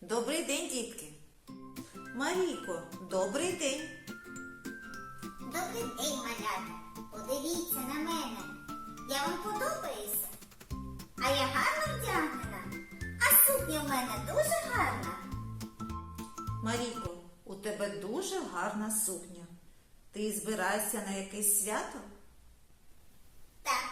Добрий день, дітки. Марійко, добрий день. Добрий день, малята. Подивіться на мене. Я вам подобаюся. А я гарно вдягнена. А сукня в мене дуже гарна. Марійко, у тебе дуже гарна сукня. Ти збираєшся на якесь свято? Так,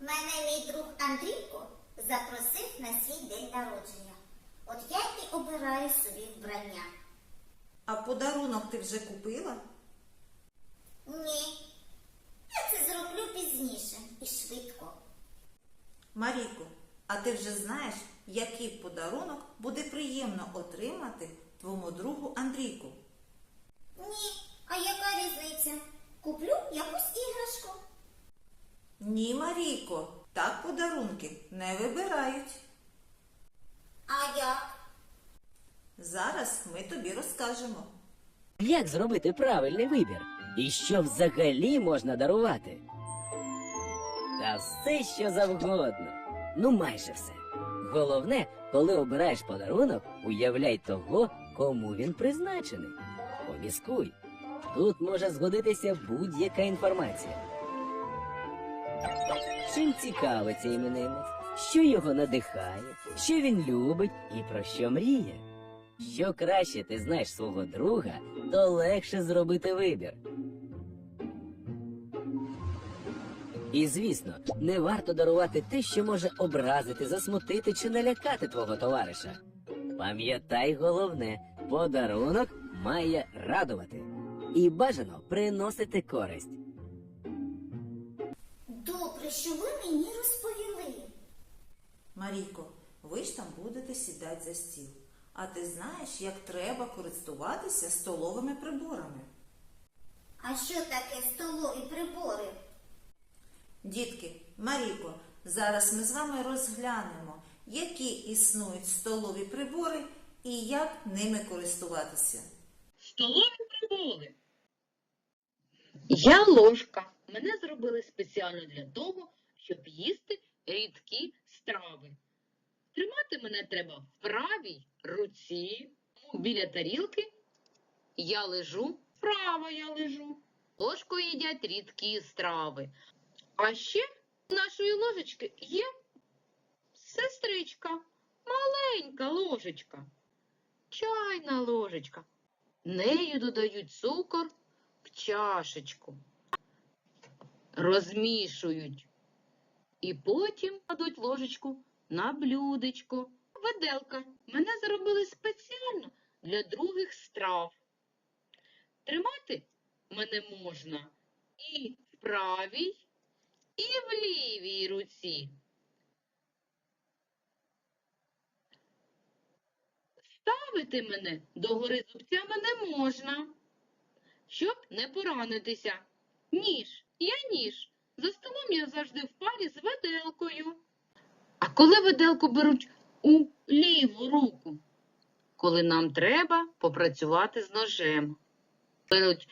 мене мій друг Андрійко запросив на свій день народження. От я і обираю собі вбрання. А подарунок ти вже купила? Ні. Я це зроблю пізніше і швидко. Марійко, а ти вже знаєш, який подарунок буде приємно отримати твоєму другу Андрійку? Ні. А яка різниця? Куплю якусь іграшку. Ні, Марійко, так подарунки не вибирають. А як? Зараз ми тобі розкажемо. Як зробити правильний вибір? І що взагалі можна дарувати? Та все, що завгодно. Ну, майже все. Головне, коли обираєш подарунок, уявляй того, кому він призначений. Поміскуй. Тут може згодитися будь-яка інформація. Чим цікавиться іменинник? Що його надихає, що він любить і про що мріє? Що краще ти знаєш свого друга, то легше зробити вибір. І звісно, не варто дарувати те, що може образити, засмутити чи налякати твого товариша. Пам'ятай головне, подарунок має радувати і бажано приносити користь. Добре, що ви. Марійко, ви ж там будете сідати за стіл. А ти знаєш, як треба користуватися столовими приборами? А що таке столові прибори? Дітки, Марійко, зараз ми з вами розглянемо, які існують столові прибори і як ними користуватися. Столові прибули. Я ложка. Мене зробили спеціально для того, щоб їсти рідкі страви. Тримати мене треба в правій руці, біля тарілки. Я лежу, вправо я лежу. Ложкою їдять рідкі страви. А ще у нашої ложечки є сестричка, маленька ложечка, чайна ложечка. Нею додають цукор в чашечку, розмішують і потім кладуть ложечку на блюдечко. Виделка. Мене зробили спеціально для других страв. Тримати мене можна і в правій, і в лівій руці. Ставити мене догори зубцями не можна, щоб не поранитися. Ніж, я ніж. За столом я завжди в парі з виделкою. А коли виделку беруть у ліву руку? Коли нам треба попрацювати з ножем. Беруть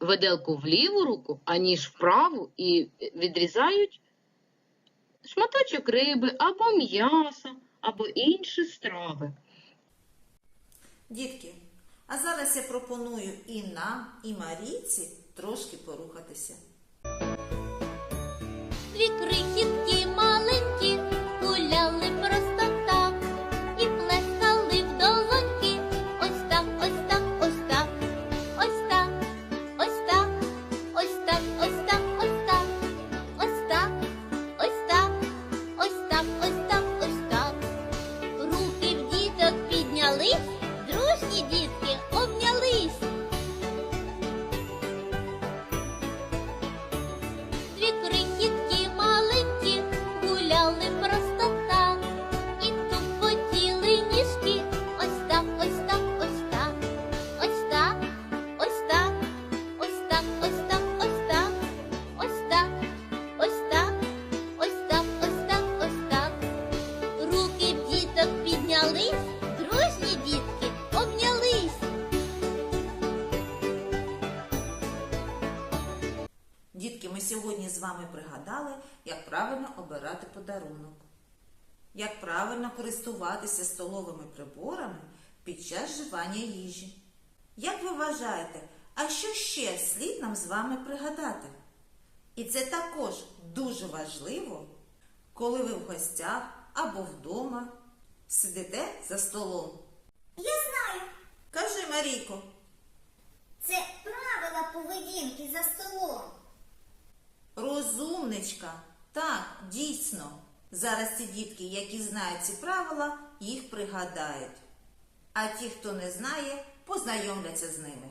виделку в ліву руку, а ніж в праву і відрізають шматочок риби або м'яса, або інші страви. Дітки, а зараз я пропоную і нам, і Марійці сьогодні з вами пригадали, як правильно обирати подарунок, як правильно користуватися столовими приборами під час вживання їжі. Як ви вважаєте, а що ще слід нам з вами пригадати? І це також дуже важливо, коли ви в гостях або вдома сидите за столом. Я знаю, Кажи, Марійко, це правила поведінки за столом. Розумничка, так, дійсно. Зараз ці дітки, які знають ці правила, їх пригадають. А ті, хто не знає, познайомляться з ними.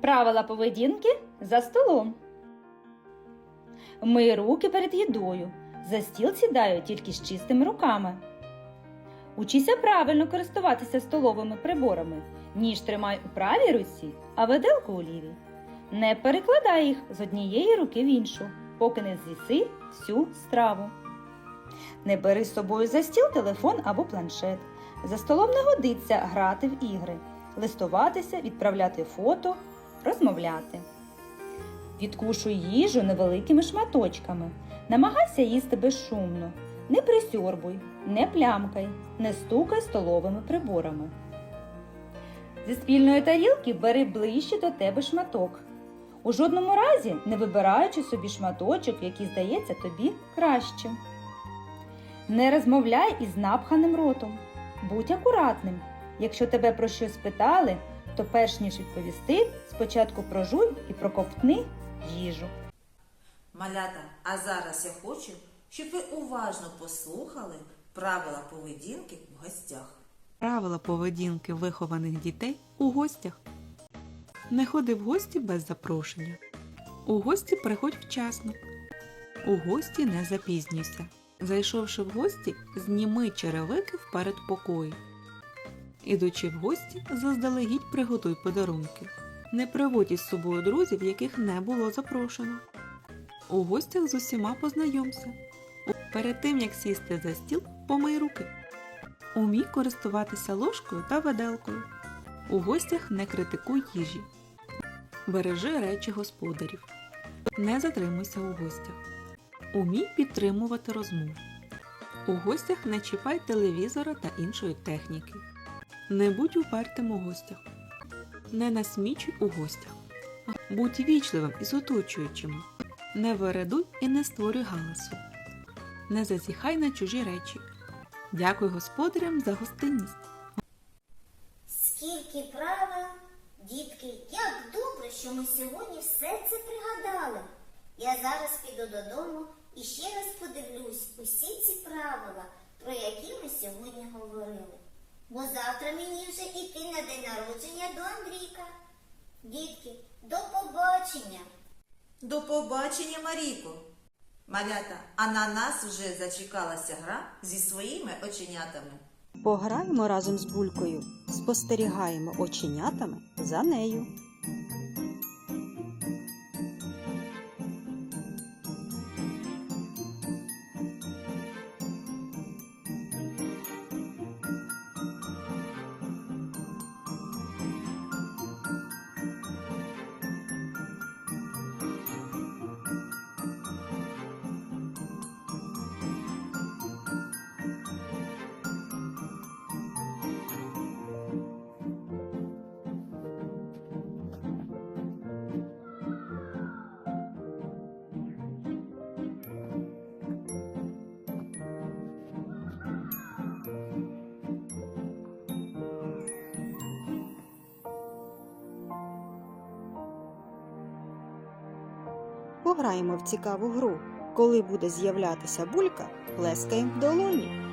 Правила поведінки за столом. Мий руки перед їдою. За стіл сідаю тільки з чистими руками. Учися правильно користуватися столовими приборами. Ніж тримай у правій руці, а виделку у лівій. Не перекладай їх з однієї руки в іншу, поки не з'їси всю страву. Не бери з собою за стіл телефон або планшет. За столом не годиться грати в ігри, листуватися, відправляти фото, розмовляти. Відкушуй їжу невеликими шматочками. Намагайся їсти безшумно. Не присьорбуй, не плямкай, не стукай столовими приборами. Зі спільної тарілки бери ближче до тебе шматок. У жодному разі не вибираючи собі шматочок, який здається тобі кращим. Не розмовляй із напханим ротом. Будь акуратним. Якщо тебе про щось питали, то перш ніж відповісти, спочатку прожуй і проковтни їжу. Малята, а зараз я хочу, щоб ви уважно послухали правила поведінки в гостях. Правила поведінки вихованих дітей у гостях. Не ходи в гості без запрошення. У гості приходь вчасно. У гості не запізнюйся. Зайшовши в гості, зніми черевики в передпокої. Ідучи в гості, заздалегідь приготуй подарунки. Не приводь із собою друзів, яких не було запрошено. У гостях з усіма познайомся. Перед тим як сісти за стіл, помий руки. Умій користуватися ложкою та виделкою. У гостях не критикуй їжі. Бережи речі господарів. Не затримуйся у гостях. Умій підтримувати розмову. У гостях не чіпай телевізора та іншої техніки. Не будь упертим у гостях. Не насмічуй у гостях. Будь вічливим із оточуючими. Не вередуй і не створюй галасу. Не зазіхай на чужі речі. Дякуй господарям за гостинність. Скільки правил, дітки, як добре, що ми сьогодні все це пригадали. Я зараз піду додому і ще раз подивлюсь усі ці правила, про які ми сьогодні говорили. Бо завтра мені вже йти на день народження до Андрійка. Дітки, до побачення! До побачення, Марійко! Малята, а на нас вже зачекалася гра зі своїми оченятами. Пограємо разом з булькою, спостерігаємо оченятами за нею. Пограємо в цікаву гру. Коли буде з'являтися булька, плескаємо в долоні.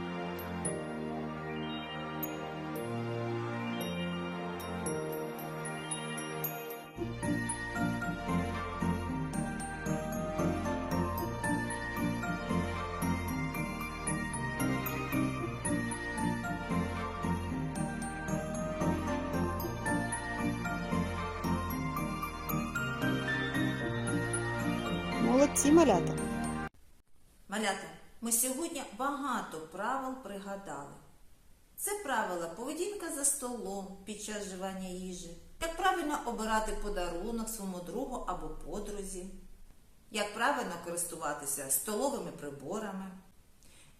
Молодці малята! Малята, ми сьогодні багато правил пригадали. Це правила поведінка за столом під час вживання їжі, як правильно обирати подарунок своєму другу або подрузі, як правильно користуватися столовими приборами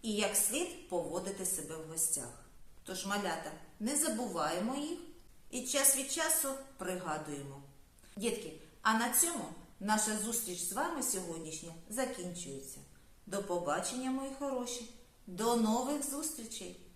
і як слід поводити себе в гостях. Тож, малята, не забуваємо їх і час від часу пригадуємо. Дітки, а на цьому наша зустріч з вами сьогоднішня закінчується. До побачення, мої хороші, до нових зустрічей!